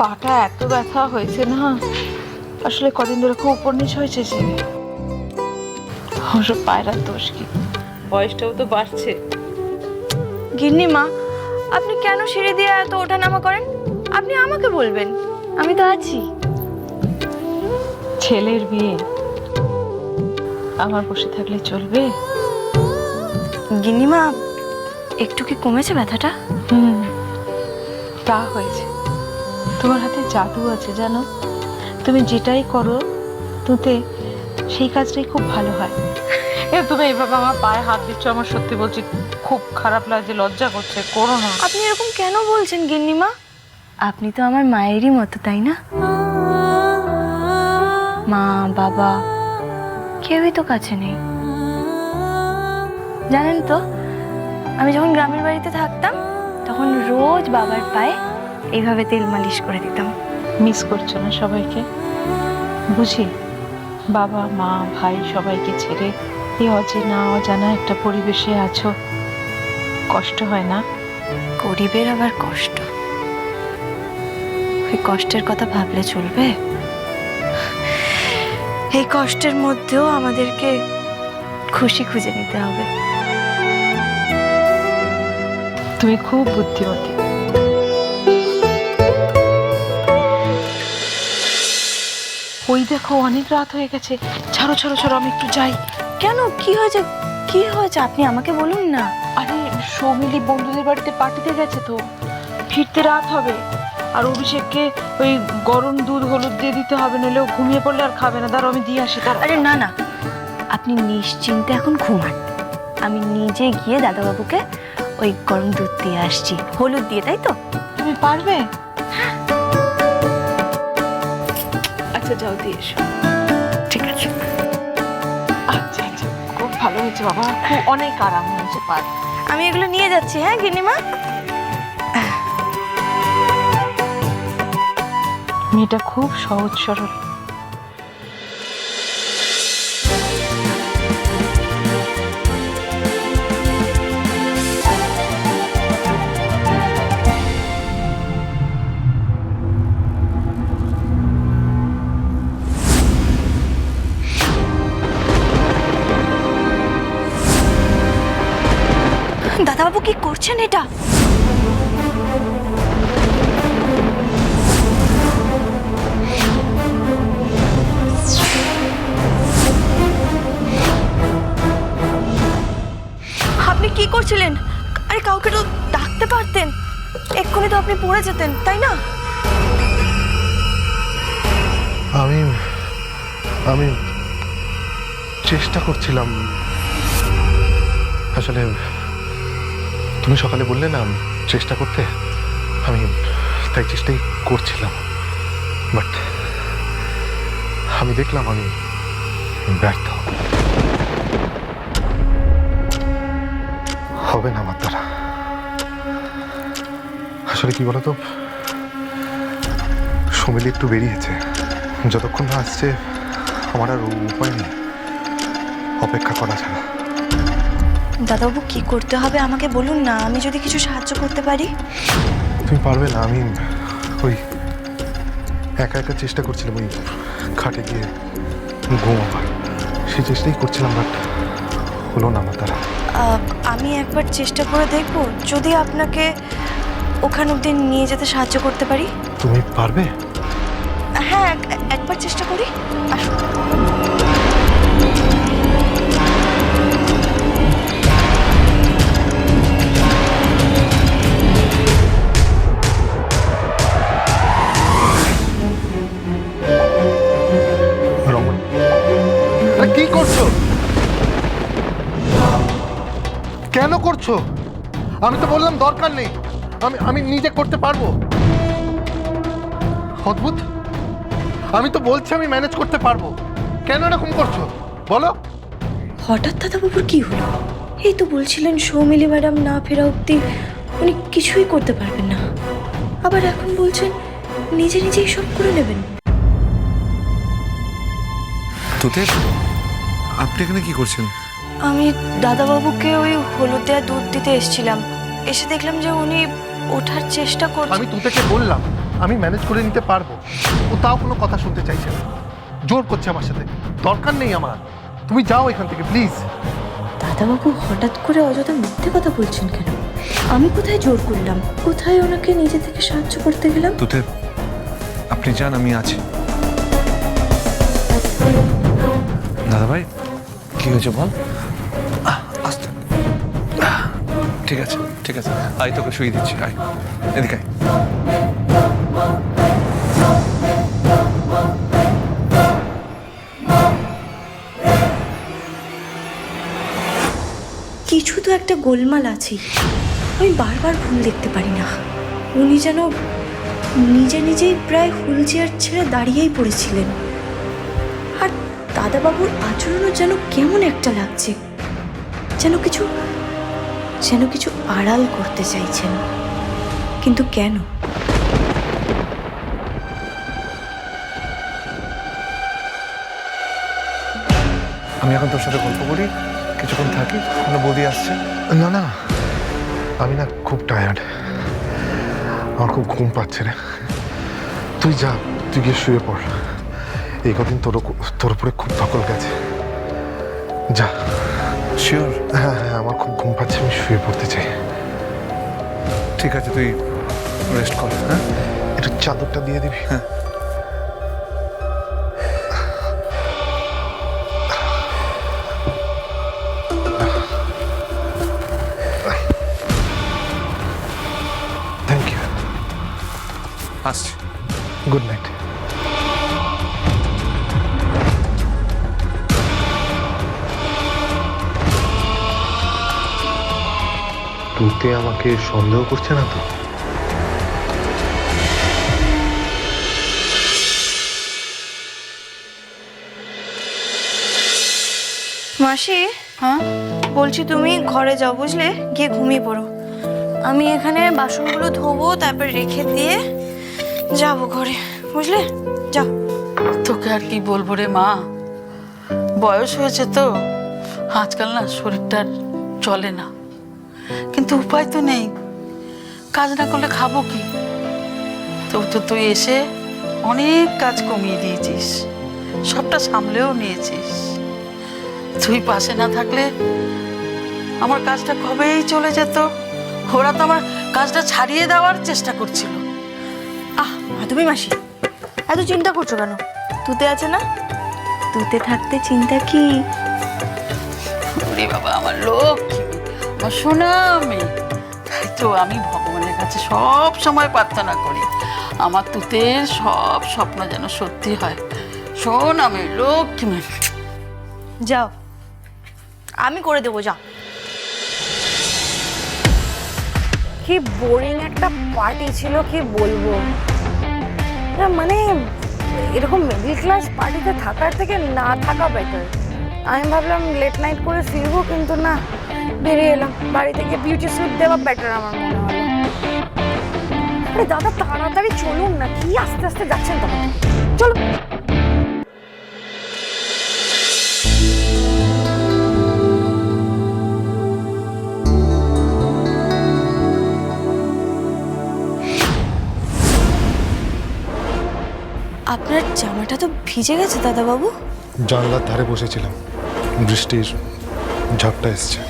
পাটা এত ব্যথা হয়েছে না? আসলে কদিন ধরে খুব উপর নিচ হয়েছে যে। ওসব পায়রার দোষ কি? বয়সটাও তো বাড়ছে। গিন্নি মা আপনি কেন সিঁড়ি দিয়ে এত ওঠানামা করেন? আপনি আমাকে বলবেন আমি তো আছি। ছেলের বিয়ে। আমার বসে থাকলে চলবে? গিন্নি মা একটু কি কমেছে ব্যথাটা? হুম। তা হয়েছে। তোমার হাতে জাদু আছে জানো? তুমি যেটাই করো তুতে সেই কাজটাই খুব ভালো হয়। তুমি এইভাবে আমার পায়ে হাত দিচ্ছ আমার সত্যি বলছি খুব খারাপ লাগছে লজ্জা করছে করো না। আপনি এরকম কেন বলছেন গিন্নিমা? আপনি তো আমার মায়েরই মতো তাই না? মা বাবা কেউই তো কাছে নেই। জানেন তো আমি যখন গ্রামের বাড়িতে থাকতাম তখন রোজ বাবার পায়ে এইভাবে তেল মালিশ করে দিতাম। মিস করছ না সবাইকে? বুঝি বাবা মা ভাই সবাইকে ছেড়ে এই অচেনা অজানা একটা পরিবেশে আছো। কষ্ট হয় না? গরিবের আবার কষ্ট। ওই কষ্টের কথা ভাবলে চলবে? এই কষ্টের মধ্যেও আমাদেরকে খুশি খুঁজে নিতে হবে। তুমি খুব বুদ্ধিমতী। ওই দেখো অনেক রাত হয়ে গেছে। ছাড়ো ছাড়ো ছাড়ো আমি একটু যাই। কেন? কি হয়েছে? কি হয়েছে? আপনি আমাকে বলুন না। আরে সৌমিলি বন্ধুদের বাড়িতে পার্টিতে গেছে তো। ফিরতে রাত হবে। আর অভিষেককে ওই গরম দুধ হলুদ দিয়ে দিতে হবে নাহলে ও ঘুমিয়ে পড়লে আর খাবে না। দাঁড়াও আমি দিয়ে আসি তার আরে না না। আপনি নিশ্চিন্তে এখন ঘুমান। আমি নিজে গিয়ে দাদাবাবুকে ওই গরম দুধ দিয়ে আসছি। হলুদ দিয়ে তাই তো? তুমি পারবে? আচ্ছা যাও দিয়ে এসো। ঠিক আছে। আচ্ছা আচ্ছা। খুব ভালো হয়েছে বাবা। খুব অনেক আরাম হয়েছে পার। আমি এগুলো নিয়ে যাচ্ছি হ্যাঁ গিনিমা মেয়েটা খুব সহজ সরল। করছেন এটা? আপনি কি করছিলেন? আরে কাউকে তো ডাকতে পারতেন। এক্ষুনি তো আপনি পড়ে যেতেন, তাই না? আমি আমি চেষ্টা করছিলাম। আসলে তুমি সকালে বললে না চেষ্টা করতে, আমি তাই চেষ্টাই করছিলাম। বাট আমি দেখলাম আমি ব্যর্থ। হবে না আমার দ্বারা। আসলে কি বলতো? সমিলি একটু বেরিয়েছে। যতক্ষণ না আসছে, আমার আর উপায় নেই। অপেক্ষা করা ছাড়া। দাদাবাবু কি করতে হবে আমাকে বলুন না? আমি যদি কিছু সাহায্য করতে পারি? তুমি পারবে না আমি ওই একা একা চেষ্টা করছিলাম ওই খাটে গিয়ে ঘুমাবার। সেই চেষ্টাই করছিলাম বাট হলো না আমার দ্বারা। আমি একবার চেষ্টা করে দেখব যদি আপনাকে ওখান অব্দি নিয়ে যেতে সাহায্য করতে পারি। তুমি পারবে? হ্যাঁ এক- একবার চেষ্টা করি। আসুন। করছ? আমি তো বললাম দরকার নেই। আমি আমি নিজে করতে পারব। অদ্ভুত। আমি তো বলছি আমি ম্যানেজ করতে পারব। কেন এরকম করছ? বলো। হঠাৎ দাদাবাবুর কি হলো? এই তো বলছিলেন সৌমিলি ম্যাডাম না ফেরা অব্দি উনি কিছুই করতে পারবেন না। আবার এখন বলছেন নিজে নিজেই সব করে নেবেন। তোতে আপনি এখানে কি করছেন? আমি দাদাবাবুকে ওই হলুদ দেওয়া দুধ দিতে এসেছিলাম। এসে দেখলাম যে উনি ওঠার চেষ্টা করছেন আমি তুতেকে বললাম আমি ম্যানেজ করে নিতে পারব। ও তাও কোনো কথা শুনতে চাইছে না। জোর করছে আমার সাথে। দরকার নেই আমার। তুমি যাও এখান থেকে প্লিজ দাদাবাবু হঠাৎ করে অযথা মিথ্যে কথা বলছেন কেন? আমি কোথায় জোর করলাম? কোথায় ওনাকে নিজে থেকে সাহায্য করতে গেলাম? তুতে আপনি যান আমি আছি। দাদা ভাই কি হয়েছে বল? ঠিক আছে ঠিক আছে। আয়, তোকে শুয়ে দিচ্ছি, আয়। এদিকে আয়। কিছু তো একটা গোলমাল আছে। আমি বারবার ভুল দেখতে পারি না। উনি যেন নিজে নিজেই প্রায় হুইল চেয়ার ছেড়ে দাঁড়িয়েই পড়েছিলেন। আর দাদাবাবুর আচরণও যেন কেমন একটা লাগছে। যেন কিছু যেন কিছু আড়াল করতে চাইছেন। কিন্তু কেন? আমি এখন তোর সাথে গল্প করি। কিছুক্ষণ থাকি। কোনো বৌদি আসছে? না না। আমি না খুব টায়ার্ড আমার খুব ঘুম পাচ্ছে রে। তুই যা তুই গিয়ে শুয়ে পড়। এই কদিন তোর তোর উপরে খুব ধকল গেছে। যা। শিওর হ্যাঁ হ্যাঁ আমার খুব ঘুম পাচ্ছে আমি শুয়ে পড়তে চাই। ঠিক আছে তুই রেস্ট কর হ্যাঁ? একটু চাদরটা দিয়ে দিবি? হ্যাঁ। থ্যাংক ইউ আসছি। তুতে আমাকে সন্দেহ করছে না তো? মাসি হ্যাঁ? বলছি তুমি ঘরে যাও বুঝলে? গিয়ে ঘুমিয়ে পড়ো। আমি এখানে বাসনগুলো ধোবো তারপর রেখে দিয়ে যাব ঘরে বুঝলে? যাও। তোকে আর কি বলব রে মা? বয়স হয়েছে তো আজকাল না শরীরটা আর চলে না। কিন্তু উপায় তো নেই। কাজ না করলে খাব কি? তো তো তুই এসে অনেক কাজ কমিয়ে দিয়েছিস। সবটা সামলেও নিয়েছিস। তুই পাশে না থাকলে আমার কাজটা কবেই চলে যেত? ওরা তো আমার কাজটা ছাড়িয়ে দেওয়ার চেষ্টা করছিল। আহ তুমি মাসি এত চিন্তা করছ কেন? তুতে আছে না? তুতে থাকতে চিন্তা কি? বাবা আমার লক্ষ্মী আমার সোনা মেয়ে তাই তো আমি ভগবানের কাছে সব সময় প্রার্থনা করি। আমার তুতের সব স্বপ্ন যেন সত্যি হয়। শোন আমি লক্ষ্মী যাও। আমি করে দেবো, যাও। কি বোরিং একটা পার্টি ছিল, কি বলব? মানে এরকম মিডল ক্লাস পার্টিতে থাকার থেকে না থাকা বেটার আমি ভাবলাম লেট নাইট করে ফিরবো কিন্তু না বেরিয়ে এলাম। বাড়ি থেকে বিউটি স্লিপ দেওয়া বেটার আমার মনে হলো আরে দাদা তাড়াতাড়ি চলুন না কি আস্তে আস্তে যাচ্ছেন তখন? চলো আপনার জামাটা তো ভিজে গেছে দাদাবাবু। জানলার ধারে বসেছিলাম। বৃষ্টির ঝড়টা এসছে।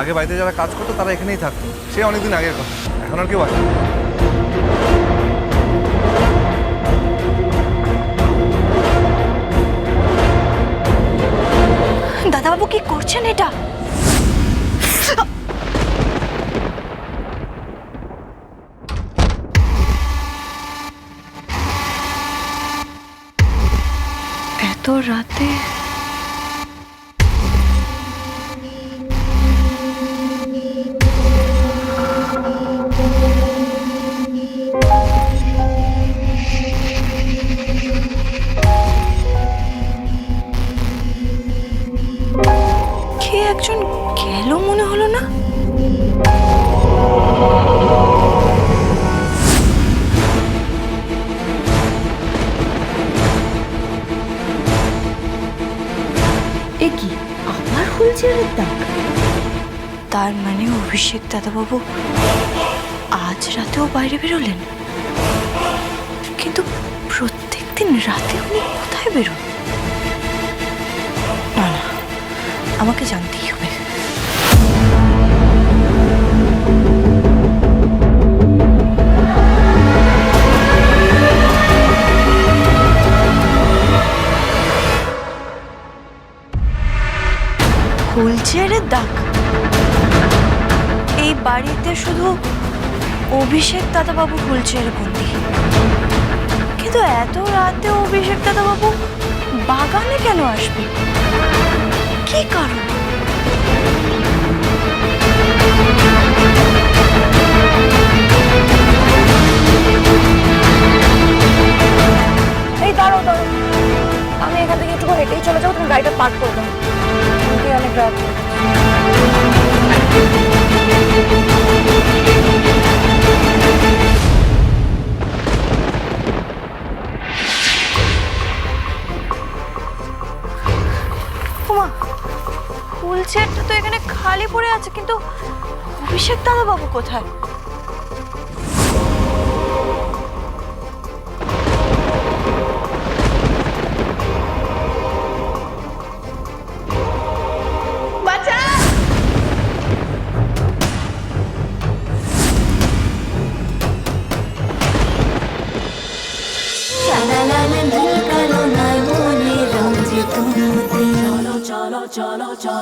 আগে বাড়িতে যারা কাজ করতো তারা এখানেই থাকতো। সে অনেকদিন আগের কথা। এখন আর কেউ আসে। দাদাবাবু কি করছেন এটা? এত রাতে কি? আবার দাগ। তার মানে অভিষেক দাদাবাবু, আজ রাতেও বাইরে বেরোলেন। কিন্তু প্রত্যেক দিন রাতে উনি কোথায় বেরোন? না না, আমাকে জানতেই হবে। দাগ এই বাড়িতে শুধু অভিষেক দাদাবাবু চেয়ারে বন্দি কিন্তু এত রাতে অভিষেক দাদাবাবু বাগানে কেন আসবে? কি কারণ? এই দাঁড়ো দাঁড়ো আমি এখান থেকে একটু হেঁটেই চলে যাব, তুমি গাড়িটা পার্ক করে দাও। অনেক রাত চেয়ারটা তো এখানে খালি পড়ে আছে কিন্তু অভিষেক দাদাবাবু কোথায়? চলো চলো